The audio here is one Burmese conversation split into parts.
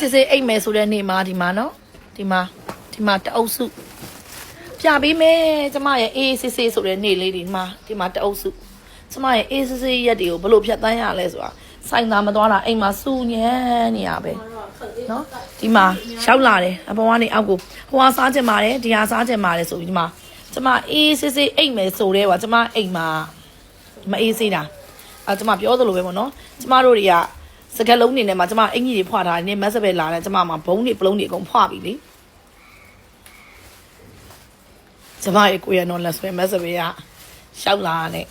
စစ်စစ်အိတ်မယ်ဆိုတဲ့နေ့မှာဒီမှာနော်ဒီမှာဒီမှာတအုပ်စုပြပေးမယ်ကျမရဲ့အေးစစ်စစ်ဆိုတဲ့နေ့လေးဒီမှာဒီမှာတအုပ်စုကျမရဲ့အေးစစ်စစ်ရက်တွေကိုဘယ်လိုဖြတ်တန်းရလဲဆိုတာစိုင်သာမသွားတာအိမ်မှာစူညံနေရပဲနော်ဒီမှာရောက်လာတယ်အပေါ်ကနေအောက်ကိုဟိုဟာစားချင်ပါတယ်ဒီဟာစားချင်ပါတယ်ဆိုပြီးဒီမှာကျမအေးစစ်စစ်အိတ်မယ်ဆိုတဲ့ကွာကျမအိမ်မှာမအေးစေးတာအဲကျမပြောသလိုပဲပေါ့နော်ကျမတို့တွေက စကက်လုံးနေနဲ့မှာကျမအင်ကြီးတွေဖွာထားတယ်နင်းမက်စပဲလာတယ်ကျမမှာဘုံတွေပလုံးတွေအကုန်ဖွာပြီလေကျမရဲ့ကိုရနော်လက်ဆွဲမက်စပဲကရှောက်လာတဲ့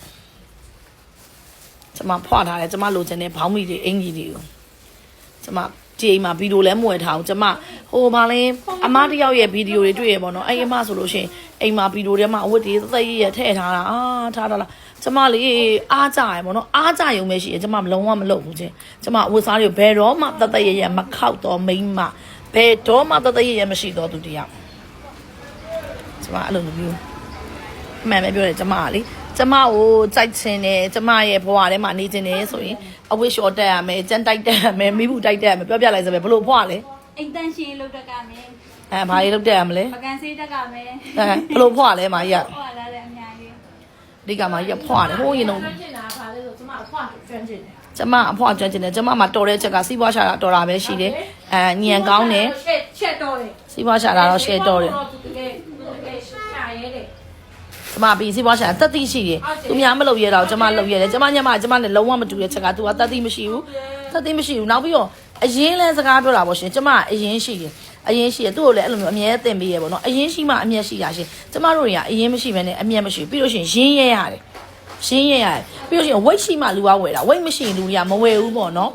ကျမဖွာထားတယ်ကျမလိုချင်တဲ့ဘောင်းမီတွေအင်ကြီးတွေကိုကျမဒီအိမ်မှာဗီဒီယိုလဲမွေထားအောင်ကျမဟိုမှာလဲအမတယောက်ရဲ့ဗီဒီယိုတွေတွေ့ရပေါ့နော်အဲ့အမဆိုလို့ရှိရင် အိမ်မှာဗီဒီယိုထဲမှာအဝတ်တွေသသက်ရရထည့်ထားတာအာထားထားလားကျမလေးအားကြရပေါ့နော်အားကြရုံပဲရှိရကျမမလုံးဝမလုပ်ဘူးချင်းကျမအဝတ်စားတွေကိုဘယ်တော့မှသသက်ရရမခောက်တော့မိမ့်မဘယ်တော့မှသသက်ရရမရှိတော့သူတရားကျမအဲ့လိုမျိုးအမှန်ပဲပြောတယ်ကျမကလေကျမကိုကြိုက်ချင်တယ်ကျမရဲ့ဘဝထဲမှာနေချင်တယ်ဆိုရင်အဝတ်လျှော်တက်ရမယ်ကြမ်းတိုက်တက်ရမယ်မိဘူးတိုက်တက်ရမယ်ပြောပြလိုက်စပဲဘလို့ဖွာလဲအိမ်တန်ရှင်လောက်တက်ကမယ် အဲဘာလေးလုပ်တက်ရမလဲပကံစေးတက်ကမယ်အဲဘလို့ဖွာလဲမာကြီးကဟောလာတဲ့အများကြီးဒီကမာကြီးကဖွာတယ်ဟိုးရင်တော့ကျွမ်းကျင်တာဘာလဲဆိုကျမအဖွားကျွမ်းကျင်တယ်ကျမအဖွာကျွမ်းကျင်တယ်ကျမမှာတော်တဲ့ချက်ကစီးပွားရှာတာတော်တာပဲရှိတယ်အဲညံကောင်းတယ်ချက်ချက်တော့တယ်စီးပွားရှာတာတော့ရှယ်တော်တယ်သူတကယ်သူတကယ်ရှာရဲတယ်ကျမပြီးစီးပွားရှာတက်တိရှိတယ်သူများမလုပ်ရတော့ကျမလုပ်ရတယ်ကျမညမကျမနဲ့လုံးဝမတူတဲ့ချက်က तू ကတက်တိမရှိဘူးတက်တိမရှိဘူးနောက်ပြီးတော့အရင်လဲစကားပြောတာပေါ့ရှင်ကျမအရင်ရှိတယ် အရင်ရှိတယ်သူ့ကိုလည်းအဲ့လိုမျိုးအမြဲသင်ပေးရပေါ့နော်အရင်ရှိမှအမြဲရှိတာရှင်ကျမတို့တွေကအရင်မရှိဘဲနဲ့အမြဲမရှိဘူးပြီးလို့ရှိရင်ရင်းရဲရတယ်ရှင်းရရတယ်ပြီးလို့ရှိရင် weight ရှိမှလူကဝယ်တာ weight မရှိရင်လူတွေကမဝယ်ဘူးပေါ့နော်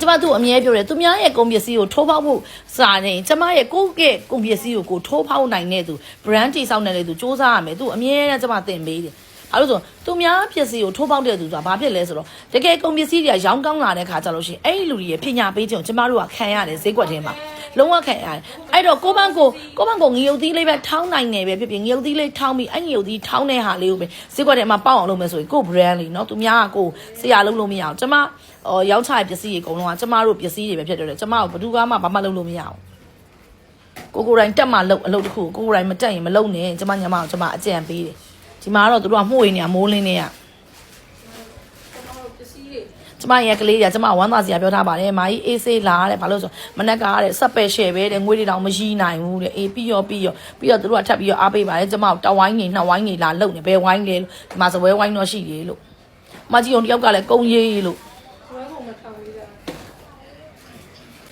ကျမသူ့အမြဲပြောတယ်သူများရဲ့ကုန်ပစ္စည်းကိုထိုးဖောက်ဖို့စာနေကျမရဲ့ကိုယ့်ရဲ့ကုန်ပစ္စည်းကိုကိုထိုးဖောက်နိုင်တဲ့သူ brand တိစောက်နေတဲ့သူစူးစမ်းရမယ်သူအမြဲတမ်းကျမသင်ပေးတယ် ဘာလို့လဲဆိုတော့သူများပစ္စည်းကိုထိုးပေါက်တဲ့သူဆိုတာဘာဖြစ်လဲဆိုတော့တကယ်ကုန်ပစ္စည်းတွေကရောင်းကောင်းလာတဲ့ခါကျလို့ရှိရင်အဲ့ဒီလူတွေရဲ့ပညာပေးခြင်းကိုကျမတို့ကခံရတယ်ဈေးကွက်ထဲမှာလုံးဝခံရတယ်အဲ့တော့ကိုပန်းကိုကိုပန်းကိုငရုတ်သီးလေးပဲထောင်းနိုင်တယ်ပဲဖြစ်ဖြစ်ငရုတ်သီးလေးထောင်းပြီးအဲ့ငရုတ်သီးထောင်းတဲ့ဟာလေးကိုပဲဈေးကွက်ထဲမှာပေါက်အောင်လုပ်မယ်ဆိုရင်ကို brand လေးเนาะသူများကကိုဆရာလုံးလို့မရအောင်ကျမဟောရောင်းချတဲ့ပစ္စည်းတွေအကုန်လုံးကကျမတို့ပစ္စည်းတွေပဲဖြစ်တယ်လေကျမတို့ဘယ်သူကမှဘာမှလုပ်လို့မရအောင်ကိုကိုယ်တိုင်တက်မှလုပ်အလုပ်တစ်ခုကိုကိုယ်တိုင်မတက်ရင်မလုပ်နဲ့ကျမညမအောင်ကျမအကြံပေးတယ် ဒီမှာကတော့သူတို့ကမှု့ရနေရမိုးလင်းနေရပစ္စည်းတွေကျမရဲ့ကလေးကကျမဝမ်းသာစရာပြောထားပါတယ်မာကြီးအေးဆေးလာတဲ့ဘာလို့ဆိုမနက်ကတဲ့ဆက်ပဲရှယ်ပဲတဲ့ငွေတွေတောင်မရှိနိုင်ဘူးတဲ့အေးပြီးရောပြီးရောပြီးတော့သူတို့ကထပ်ပြီးရောအားပေးပါတယ်ကျမတဝိုင်းနေနှစ်ဝိုင်းနေလာလုံနေဘယ်ဝိုင်းလဲလို့ဒီမှာစပွဲဝိုင်းတော့ရှိသေးလို့မကြီးုံတယောက်ကလည်းကုံရေးလို့